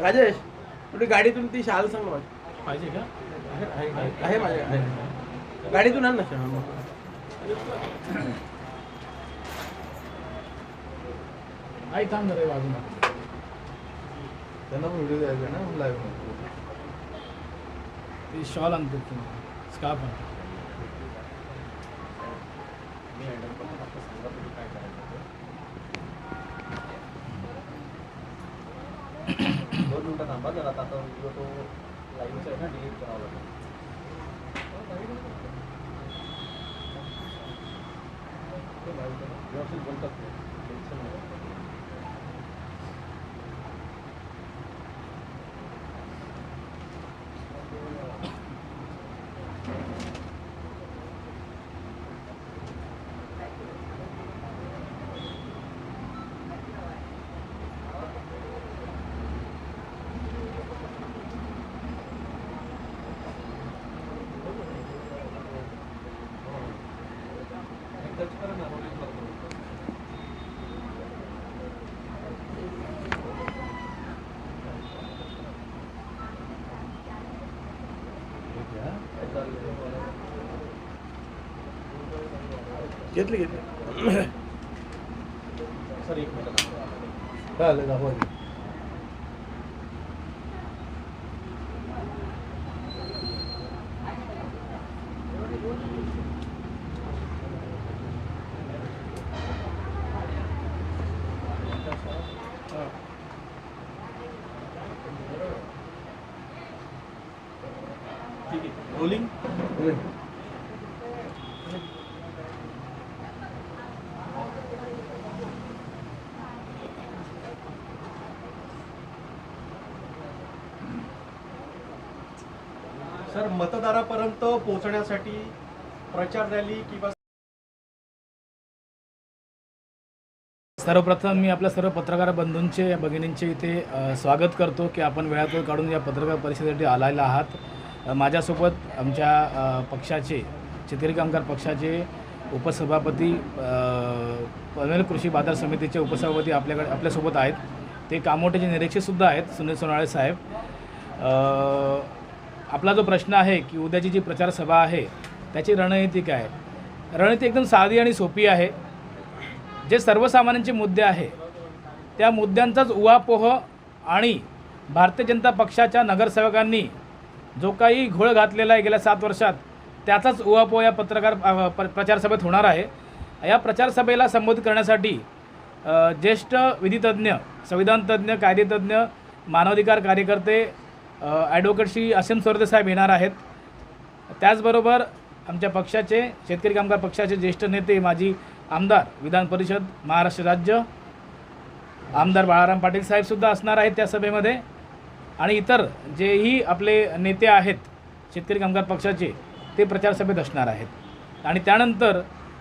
राजेश कुठे गाडीतून ती शाल सांग ना माझी पाहिजे का? आहे- आहे आहे. माझ्या. आहे. गाडीतून आण ना शाल. आई थांब ना रे बाजूला. त्यांना पण व्हिडिओ द्यायचा ना लाईव्ह ती शॉल आणतो स्कार्फ आणतो. दोन मिनिटं थांबा जरा आता व्हिडिओ तो लाईव्हच आहे ना डिलीट करावा लागेल. व्यवस्थित बोलतात टेन्शन नाही. टच करा ना रोलिंग करतो घेतली घेतली सर एक मिनिट सर मतदारापर्यंत पोहोचण्यासाठी प्रचार रॅली किंवा सर्वप्रथम मी आपल्या सर्व पत्रकार बंधूंचे भगिनींचे इथे स्वागत करतो की आपण वेळात काढून या पत्रकार परिषदेसाठी आलेला आहात. माझ्यासोबत आमच्या पक्षाचे शेतकरी कामगार पक्षाचे उपसभापती पनवेल कृषी बाजार समितीचे उपसभापती आपल्याकडे आपल्यासोबत आहेत. ते कामोट्याचे निरीक्षकसुद्धा आहेत सुनील सोनाळे साहेब. आपला जो प्रश्न आहे की उद्याची जी प्रचारसभा आहे त्याची रणनीती काय? रणनीती एकदम साधी आणि सोपी आहे. जे सर्वसामान्यांचे मुद्दे आहे त्या मुद्द्यांचाच उहापोह आणि भारतीय जनता पक्षाच्या नगरसेवकांनी जो काही घोळ घातलेला आहे गेल्या सात वर्षात त्याचाच उहापोह या पत्रकार प्रचारसभेत होणार आहे. या प्रचारसभेला संबोधित करण्यासाठी ज्येष्ठ विधितज्ञ संविधानतज्ञ कायदेतज्ञ मानवाधिकार कार्यकर्ते ॲडव्होकेट श्री असीम सोरदे साहेब येणार आहेत. त्याचबरोबर आमच्या पक्षाचे शेतकरी कामगार पक्षाचे ज्येष्ठ नेते माजी आमदार विधान परिषद महाराष्ट्र राज्य आमदार बाळाराम पाटील साहेबसुद्धा असणार आहेत त्या सभेमध्ये. आणि इतर जेही आपले नेते आहेत शेतकरी कामगार पक्षाचे ते प्रचारसभेत असणार आहेत. आणि त्यानंतर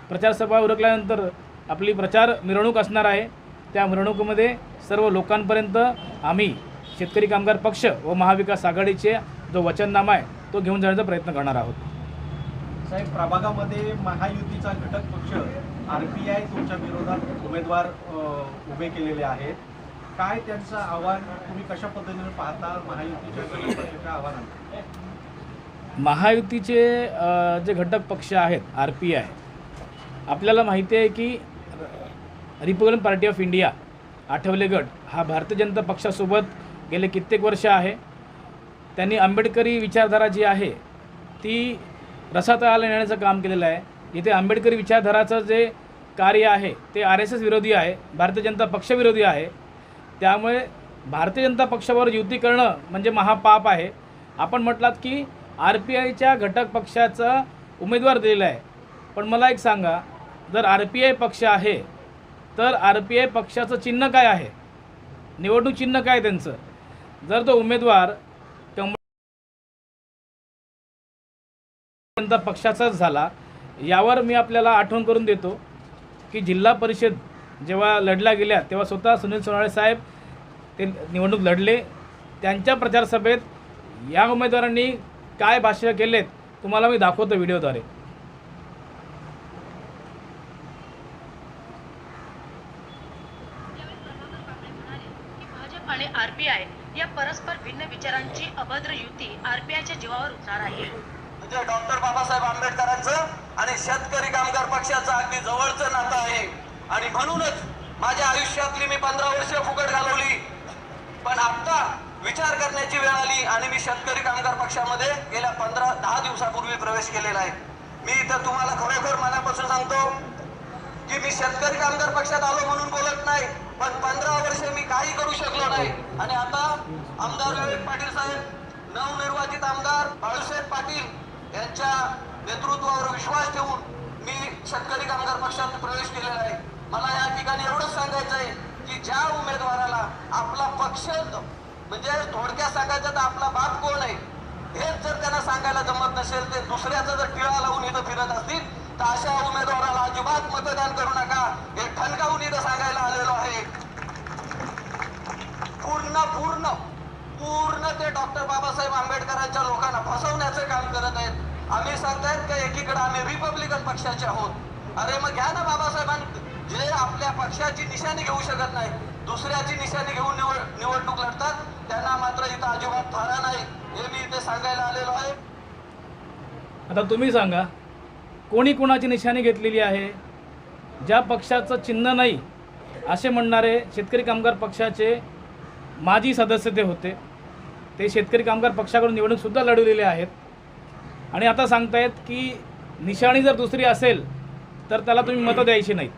प्रचारसभा उरकल्यानंतर आपली प्रचार मिरवणूक असणार आहे. त्या मिरवणुकीमध्ये सर्व लोकांपर्यंत आम्ही शेतकरी कामगार पक्ष व महाविकास आघाडीचे जो वचननामा आहे तो घेऊन जाण्याचा प्रयत्न करणार आहोत. साहेब प्रभागामध्ये महायुतीचा घटक पक्ष आर पी आय तुमच्या विरोधात उमेदवार उभे केलेले आहेत. काय त्यांचं आव्हान तुम्ही कशा पद्धतीने पाहता महायुतीच्या घटक पक्षाच्या आव्हानांना? महायुतीचे जे घटक पक्ष आहेत आर पी आय आपल्याला माहिती आहे की Republican party of India Athawale गट हा भारतीय जनता पक्षासोबत गेले कित्येक वर्ष आहे. त्यांनी आंबेडकरी विचारधारा जी आहे ती रसातळाला नेण्याचं काम केलेलं आहे. इथे आंबेडकरी विचारधाराचं जे कार्य आहे ते आर एस एस विरोधी आहे भारतीय जनता पक्षविरोधी आहे. त्यामुळे भारतीय जनता पक्षावर युती करणं म्हणजे महापाप आहे. आपण म्हटलात की आर पी आयच्या घटक पक्षाचा उमेदवार दिलेला आहे. पण मला एक सांगा जर आर पी आय पक्ष आहे तर आर पी आय पक्षाचं चिन्ह काय आहे? निवडणूक चिन्ह काय आहे त्यांचं? जर तो उमेदवार जनता पक्षाचाच झाला यावर मी आपल्याला आठवण करून देतो की जिल्हा परिषद जेव्हा लढल्या गेल्या तेव्हा स्वतः सुनील सोनाळे साहेब ते निवडणूक लढले. त्यांच्या प्रचारसभेत या उमेदवारांनी काय भाष्य केलेत तुम्हाला मी दाखवतो व्हिडिओद्वारे विचारांची अभद्र युती आरपीआयच्या जीवावर उतरणार आहे. म्हणजे डॉक्टर बाबासाहेब आंबेडकरांचं आणि शेतकरी कामगार पक्षाचं अगदी जवळचं नातं आहे. आणि म्हणूनच माझ्या आयुष्यातली मी पंधरा वर्ष फुकट घालवली. पण आता विचार करण्याची वेळ आली आणि मी शेतकरी कामगार पक्षामध्ये गेल्या पंधरा दहा दिवसापूर्वी प्रवेश केलेला आहे. मी इथं तुम्हाला खरोखर मनापासून सांगतो की मी शेतकरी कामगार पक्षात आलो म्हणून बोलत नाही पण पंधरा वर्ष मी काही करू शकलो नाही. आणि आता आमदार विवेक पाटील साहेब नवनिर्वाचित आमदार बाळूसाहेब पाटील यांच्या नेतृत्वावर विश्वास ठेवून मी शेतकरी कामगार पक्षात प्रवेश केलेला आहे. मला या ठिकाणी एवढंच सांगायचं आहे की ज्या उमेदवाराला आपला पक्ष म्हणजे थोडक्यात सांगायचं तर आपला बाप कोण आहे हेच जर त्यांना सांगायला जमत नसेल ते दुसऱ्याचा जर टिळा लावून इथं फिरत असतील तर अशा उमेदवाराला अजिबात मतदान करू नका. हे ठणकावून इथं सांगायला आलेलो आहे. पूर्ण पूर्ण. पूर्ण ते डॉक्टर बाबासाहेब आंबेडकरांच्या लोकांना फसवण्याचं काम करत आहेत. आम्ही सांगतायत का एकीकडे आम्ही रिपब्लिकन पक्षाचे आहोत. अरे मग घ्या ना बाबासाहेबांनी जे आपल्या पक्षाची निशाणी घेऊ शकत नाही दुसऱ्याची निशाणी घेऊन निवड निवडणूक लढतात त्यांना मात्र इथं अजिबात थारा नाही. हे मी इथे सांगायला आलेलो आहे. आता तुम्ही सांगा कोणी कोणाची निशाणी घेतलेली आहे? ज्या पक्षाचं चिन्ह नाही असे म्हणणारे शेतकरी कामगार पक्षाचे माजी सदस्य ते होते. ते शेतकरी कामगार पक्षाकडून निवडणूकसुद्धा लढवलेले आहेत. आणि आता सांगतायत की निशाणी जर दुसरी असेल तर त्याला तुम्ही मतं द्यायची नाही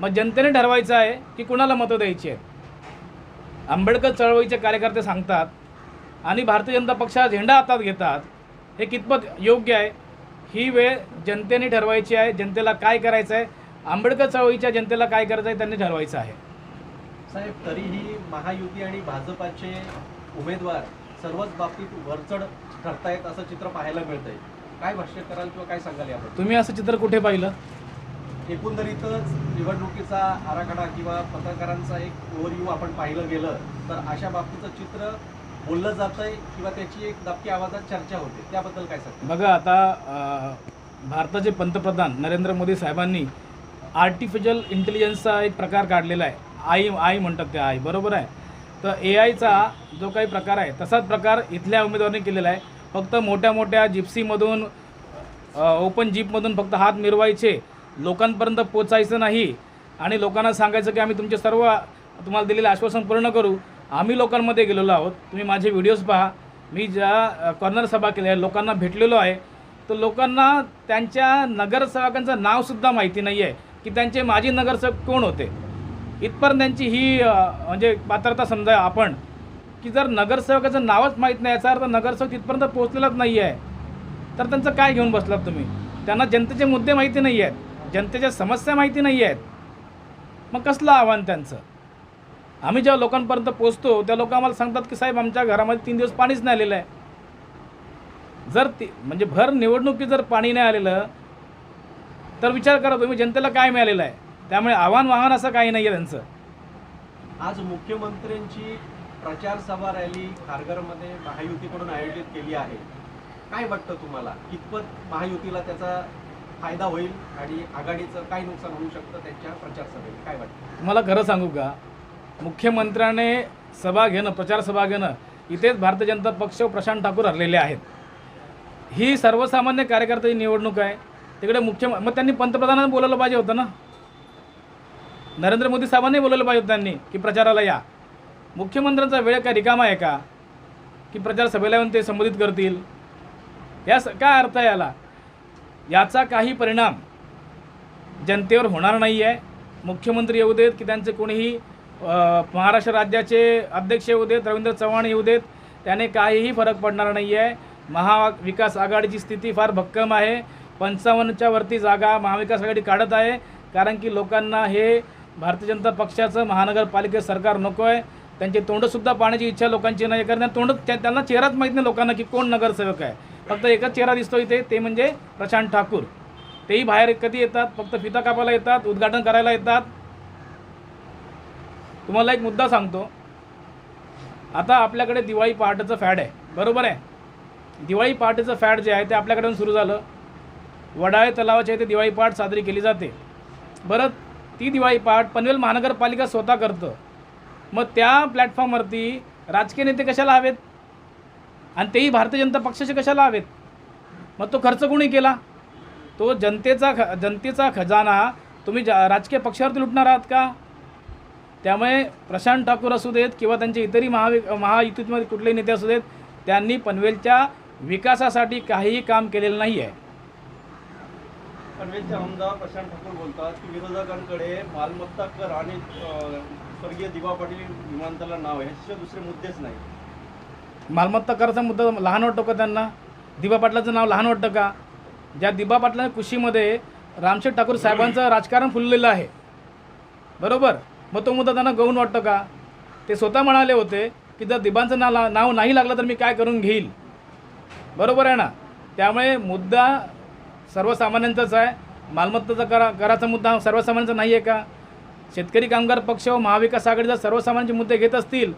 मग जनतेने ठरवायचं आहे की कुणाला मतं द्यायची आहेत? आंबेडकर चळवळीचे कार्यकर्ते सांगतात आणि भारतीय जनता पक्ष झेंडा हातात घेतात. हे कितपत योग्य आहे? ही वेळ जनतेने ठरवायची आहे. जनतेला काय करायचं आहे? आंबेडकर चळवळीच्या जनतेला काय करायचं आहे? त्यांनी ठरवायचं आहे. साहेब तरीही महायुती आणि भाजपाचे उमेदवार सर्वच बाबतीत वरचढ ठरतायत असं चित्र पाहायला मिळतंय. काय भाष्य कराल किंवा काय सांगाल याबद्दल? तुम्ही असं चित्र कुठे पाहिलं? एकंदरीतच निवडणुकीचा आराखडा किंवा पत्रकारांचा एक ओव्हरव्ह्यू आपण पाहिलं गेलं तर अशा बाबतीचं चित्र बोललं जातंय किंवा त्याची एक दबकी आवाजात चर्चा होते. त्याबद्दल काय सांगता बघा आता भारताचे पंतप्रधान नरेंद्र मोदी साहेबांनी आर्टिफिशियल इंटेलिजन्सचा एक प्रकार काढलेला आहे. आई आई म्हणतात त्या आई. बरोबर आहे? तर ए आयचा जो काही प्रकार आहे तसाच प्रकार इथल्या उमेदवारांनी केलेला आहे. फक्त मोठ्या मोठ्या जिप्सीमधून ओपन जीपमधून फक्त हात मिरवायचे लोकांपर्यंत पोचायचं नाही. आणि लोकांना सांगायचं की आम्ही तुमचे सर्व तुम्हाला दिलेले आश्वासन पूर्ण करू. आम्ही लोकांमध्ये गेलेलो आहोत. तुम्ही माझे व्हिडिओज पहा. मी ज्या कॉर्नर सभा केल्या आहे लोकांना भेटलेलो आहे. तर लोकांना त्यांच्या नगरसेवकांचं नावसुद्धा माहिती नाही आहे की त्यांचे माजी नगरसेवक कोण होते? इथपर्यंत त्यांची ही म्हणजे पात्रता समजा आपण की जर नगरसेवकाचं नावच माहीत नाही याचा अर्थ नगरसेवक तिथपर्यंत पोहोचलेलाच नाही आहे तर त्यांचं काय घेऊन बसलात तुम्ही? त्यांना जनतेचे मुद्दे माहिती नाही आहेत जनतेच्या समस्या माहिती नाही आहेत मग कसलं आव्हान त्यांचं? आम्ही जेव्हा लोकांपर्यंत पोचतो त्या लोक आम्हाला सांगतात की साहेब आमच्या घरामध्ये तीन दिवस पाणीच नाही आलेलं आहे. जर ती म्हणजे भर निवडणुकीत जर पाणी नाही आलेलं तर विचार करा तुम्ही जनतेला काय मिळालेलं आहे? त्यामुळे आव्हान वाहन असं काही नाही आहे त्यांचं. आज मुख्यमंत्र्यांची प्रचार सभा रॅली खारघरमध्ये महायुतीकडून आयोजित केली आहे. काय वाटतं तुम्हाला? कितपत महायुतीला त्याचा फायदा होईल आणि आघाडीचं काय नुकसान होऊ शकतं त्यांच्या प्रचार सभेत? काय वाटतं? तुम्हाला खरं सांगू का? मुख्यमंत्र्याने सभा घेणं प्रचार सभा घेणं इथेच भारतीय जनता पक्ष प्रशांत ठाकूर हरलेले आहेत. ही सर्वसामान्य कार्यकर्त्याची निवडणूक आहे. तिकडे मुख्य मग त्यांनी पंतप्रधानांना बोलायला पाहिजे होतं ना? नरेंद्र मोदी साहेबांनी बोलवलं पाहिजे त्यांनी की प्रचाराला या. मुख्यमंत्र्यांचा वेळ काय रिकामा आहे का? की प्रचार सभेला येऊन ते संबोधित करतील? या स- काय अर्थ आहे याला? याचा काही परिणाम जनतेवर होणार नाही आहे मुख्यमंत्री येऊ देत की त्यांचे कोणीही महाराष्ट्र राज्याचे अध्यक्ष येऊ देत रवींद्र चव्हाण येऊ देत त्याने काहीही फरक पडणार नाही आहे महाविकास आघाडीची स्थिती फार भक्कम आहे. पंचावन्नच्या वरती जागा महाविकास आघाडी काढत आहे. कारण की लोकांना हे भारतीय जनता पक्षाचं महानगरपालिकेत सरकार नको आहे त्यांची तोंडसुद्धा पाहण्याची इच्छा लोकांची नाही. कारण तोंड त्यांना चेहराच माहीत नाही लोकांना की कोण नगरसेवक आहे. फक्त एकच चेहरा दिसतो इथे ते म्हणजे प्रशांत ठाकूर. तेही बाहेर कधी येतात? फक्त फिता कापायला येतात उद्घाटन करायला येतात. तुम्हाला एक मुद्दा सांगतो. आता आपल्याकडे दिवाळी पहाटेचं फॅड आहे. बरोबर आहे? दिवाळी पहाटेचं फॅड जे आहे ते आपल्याकडून सुरू झालं. वडाळे तलावाच्या इथे दिवाळी पहाट साजरी केली जाते. बरं ती दिवाळी पाठ पनवेल महानगरपालिका स्वतः करतं. मग त्या प्लॅटफॉर्मवरती राजकीय नेते कशाला हवेत? आणि तेही भारतीय जनता पक्षाचे कशाला हवेत? मग तो खर्च कोणी केला? तो जनतेचा ख जनतेचा खजाना तुम्ही जा राजकीय पक्षावरती लुटणार आहात का? त्यामुळे प्रशांत ठाकूर असू देत किंवा त्यांचे इतरही महावि महायुतीमध्ये कुठलेही नेते असू देत त्यांनी पनवेलच्या विकासासाठी काहीही काम केलेलं नाही आहे पनवेलचे आमदार प्रशांत ठाकूर बोलतात की विरोधकांकडे मालमत्ता कर आणि स्वर्गीय दिवा पाटील विमानतळाला नाव आहे. ह्याशिवाय दुसरे मुद्देच नाही. मालमत्ता करायचा मुद्दा लहान वाटतो का त्यांना? दिबा पाटलाचं नाव लहान वाटतं का? ज्या दिबा पाटला कुशीमध्ये रामशेठ ठाकूर साहेबांचं राजकारण फुललेलं आहे. बरोबर? मग तो मुद्दा त्यांना गौण वाटतं का? ते स्वतः म्हणाले होते की जर दिबांचं नाव नाव नाही लागलं तर मी काय करून घेईल? बरोबर आहे ना? त्यामुळे मुद्दा सर्वसामान्यांचाच आहे. मालमत्तेचा करा कराचा मुद्दा सर्वसामान्यांचा नाही आहे का? शेतकरी कामगार पक्ष व महाविकास आघाडी जर सर्वसामान्यांचे मुद्दे घेत असतील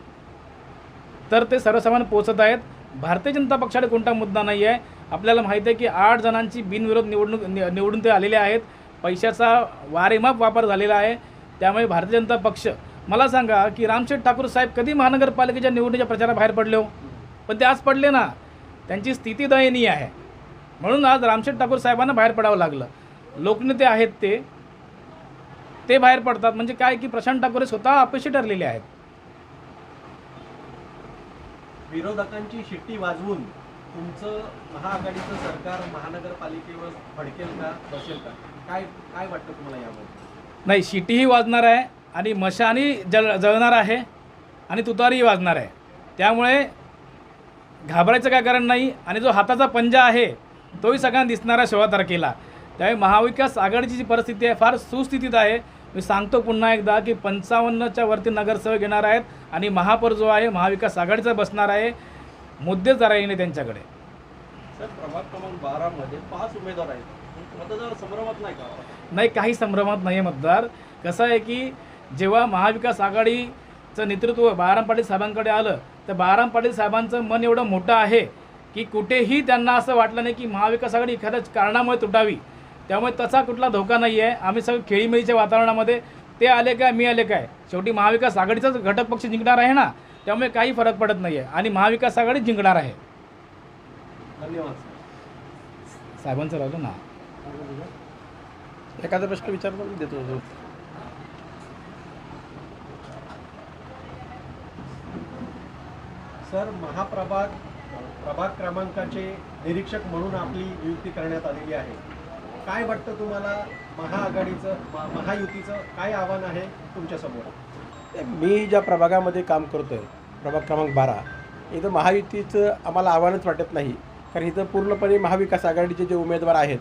तर ते सर्वसामान्य पोचत आहेत. भारतीय जनता पक्षाकडे कोणता मुद्दा नाही आहे आपल्याला माहिती आहे की आठ जणांची बिनविरोध निवडणूक नि- निवडून ते आलेले आहेत. पैशाचा वारेमाप वापर झालेला आहे. त्यामुळे भारतीय जनता पक्ष मला सांगा की रामशेठ ठाकूर साहेब कधी महानगरपालिकेच्या निवडणुकीच्या प्रचारा बाहेर पडले हो? पण ते आज पडले ना. त्यांची स्थिती दयनीय आहे. म्हणून आज रामशेठ ठाकूर साहेबांना बाहेर पडावं लागलं. लोकनेते आहेत ते. ते बाहेर पडतात. म्हणजे काय की प्रशांत ठाकूर स्वतः अपयशी ठरलेले आहेत. विरोधकांची शिट्टी वाजवून तुमचं महाआघाडीचं सरकार महानगरपालिकेवर फडकेल का बसेल का? काय काय वाटतं तुम्हाला यामध्ये? नाही शिटीही वाजणार आहे आणि मशानी जळ जळणार आहे आणि तुतारीही वाजणार आहे. त्यामुळे घाबरायचं काय कारण नाही आणि जो हाताचा पंजा आहे तोही सगळ्यांना दिसणार सोळा तारखेला. त्यामुळे महाविकास आघाडीची जी परिस्थिती आहे फार सुस्थितीत आहे. मी सांगतो पुन्हा एकदा की पंचावन्नच्या वरती नगरसेवक येणार आहेत आणि महापौर जो आहे महाविकास आघाडीचा बसणार आहे. मुद्दे जरा येणे त्यांच्याकडे. सर प्रभाग क्रमांक बारामध्ये पाच उमेदवार आहेत. मतदार संभ्रमात नाही का? नाही काही संभ्रमात नाही आहे मतदार. कसं आहे की जेव्हा महाविकास आघाडीचं नेतृत्व बाराम पाटील साहेबांकडे आलं तर बाराम पाटील साहेबांचं मन एवढं मोठं आहे की कुठेही त्यांना असं वाटलं नाही की महाविकास आघाडी एखाद्या कारणामुळे तुटावी. त्यामुळे तसा कुठला धोका नाही आहे आम्ही सगळं खेळीमेळीच्या वातावरणामध्ये ते आले काय मी आले काय? शेवटी महाविकास आघाडीचाच घटक पक्ष जिंकणार आहे ना? त्यामुळे काही फरक पडत नाही आहे आणि महाविकास आघाडी जिंकणार आहे. धन्यवाद सर. साहेबांचं राहिलो ना? एखादा प्रश्न विचारतो मी देतो. सर महाप्रभाग प्रभाग क्रमांकाचे निरीक्षक म्हणून आपली नियुक्ती करण्यात आलेली आहे. काय वाटतं तुम्हाला महाआघाडीचं महायुतीचं काय आव्हान आहे तुमच्यासमोर? मी ज्या प्रभागामध्ये काम करतो आहे प्रभाग क्रमांक बारा इथं महायुतीचं आम्हाला आव्हानच वाटत नाही. कारण इथं पूर्णपणे महाविकास आघाडीचे जे उमेदवार आहेत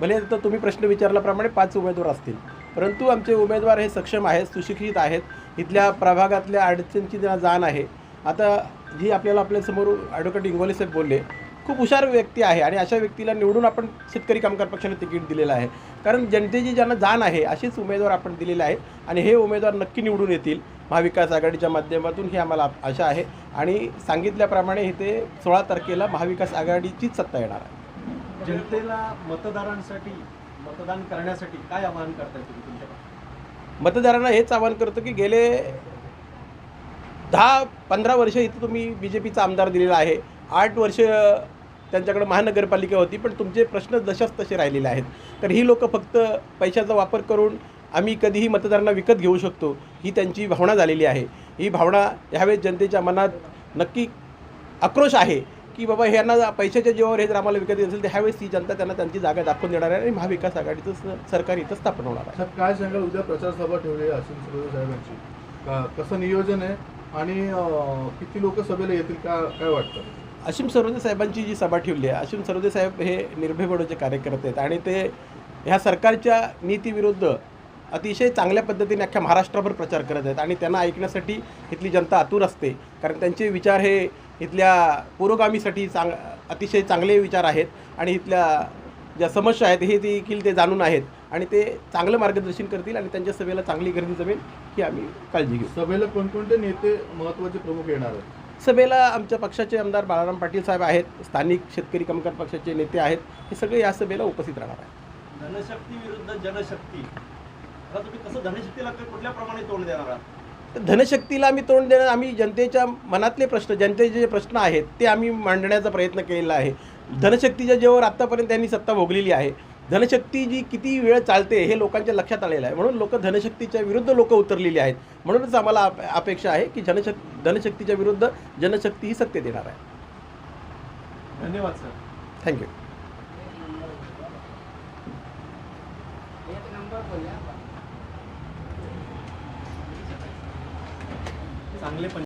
भले तर तुम्ही प्रश्न विचारल्याप्रमाणे पाच उमेदवार असतील परंतु आमचे उमेदवार हे सक्षम आहेत सुशिक्षित आहेत. इथल्या प्रभागातल्या अडचणीची त्यांना जाण आहे. आता जी आपल्याला आपल्यासमोर ॲडव्होकेट इंगोले साहेब बोलले खूप हुशार व्यक्ती आहे आणि अशा व्यक्तीला निवडून आपण शेतकरी कामगार पक्षाने तिकीट दिलेलं आहे. कारण जनतेची ज्यांना जाण आहे असेच उमेदवार आपण दिलेले आहेत आणि हे उमेदवार नक्की निवडून येतील. महाविकास आघाडीच्या माध्यमातून ही आम्हाला आशा आहे आणि सांगितल्याप्रमाणे इथे सोळा तारखेला महाविकास आघाडीचीच सत्ता येणार आहे. जनतेला मतदारांसाठी मतदान करण्यासाठी काय आवाहन करताय तुम्ही तुमच्या मतदारांना हेच आवाहन करतो की गेले दहा पंधरा वर्ष इथं तुम्ही बी जे पीचा आमदार दिलेला आहे. आठ वर्ष त्यांच्याकडे महानगरपालिका होती पण तुमचे प्रश्न जशाच तसे राहिलेले आहेत. तर ही लोकं फक्त पैशाचा वापर करून आम्ही कधीही मतदारांना विकत घेऊ शकतो ही त्यांची भावना झालेली आहे. ही भावना ह्यावेळेस जनतेच्या मनात नक्की आक्रोश आहे की बाबा ह्यांना पैशाच्या जीवावर हे जर आम्हाला विकत घ्यायचं असेल तर ह्यावेळेस ही जनता त्यांना त्यांची जागा दाखवून देणार आहे आणि महाविकास आघाडीचं सरकार इथं स्थापन होणार आहे. काय सांगाल? उद्या प्रचारसभा ठेवली आहे साहेबांची. कसं नियोजन आहे? आणि किती लोक सभेला येतील का काय वाटतं? अशिम सरोदे साहेबांची जी सभा ठेवली आहे अशिम सरोदे साहेब हे निर्भय बडोचे कार्यकर्ते आहेत आणि ते ह्या सरकारच्या नीतीविरुद्ध अतिशय चांगल्या पद्धतीने अख्ख्या महाराष्ट्राभर प्रचार करत आहेत आणि त्यांना ऐकण्यासाठी इथली जनता आतुर असते. कारण त्यांचे विचार हे इथल्या पुरोगामीसाठी चांग अतिशय चांगले विचार आहेत आणि इथल्या ज्या समस्या आहेत हे देखील ते जाणून आहेत. आणि ते चांगलं मार्गदर्शन करतील आणि त्यांच्या सभेला चांगली गर्दी जमेल ही आम्ही काळजी घेऊ. सभेला कोणकोणते नेते महत्त्वाचे प्रमुख येणार आहेत? सभेला आमच्या पक्षाचे आमदार बाळाराम पाटील साहेब आहेत स्थानिक शेतकरी कामगार पक्षाचे नेते आहेत हे सगळे या सभेला उपस्थित राहणार आहेत. धनशक्ती विरुद्ध जनशक्ती. आता तुम्ही कसं धनशक्तीला कुठल्या प्रमाणे तोंड देणार आहात? तर धनशक्तीला आम्ही तोंड देणं आम्ही जनतेच्या मनातले प्रश्न जनतेचे जे प्रश्न आहेत ते आम्ही मांडण्याचा प्रयत्न केलेला आहे. धनशक्तीच्या जेव्हा आत्तापर्यंत त्यांनी सत्ता भोगलेली आहे. धनशक्ती जी किती वेळ चालते हे लोकांच्या लक्षात आलेलं आहे. म्हणून लोक धनशक्तीच्या विरुद्ध लोक उतरलेली आहेत. म्हणूनच आम्हाला अप अपेक्षा आहे की जनशक् धनशक्तीच्या विरुद्ध जनशक्ती ही सत्तेत येणार आहे. धन्यवाद सर. थँक्यू चांगले पण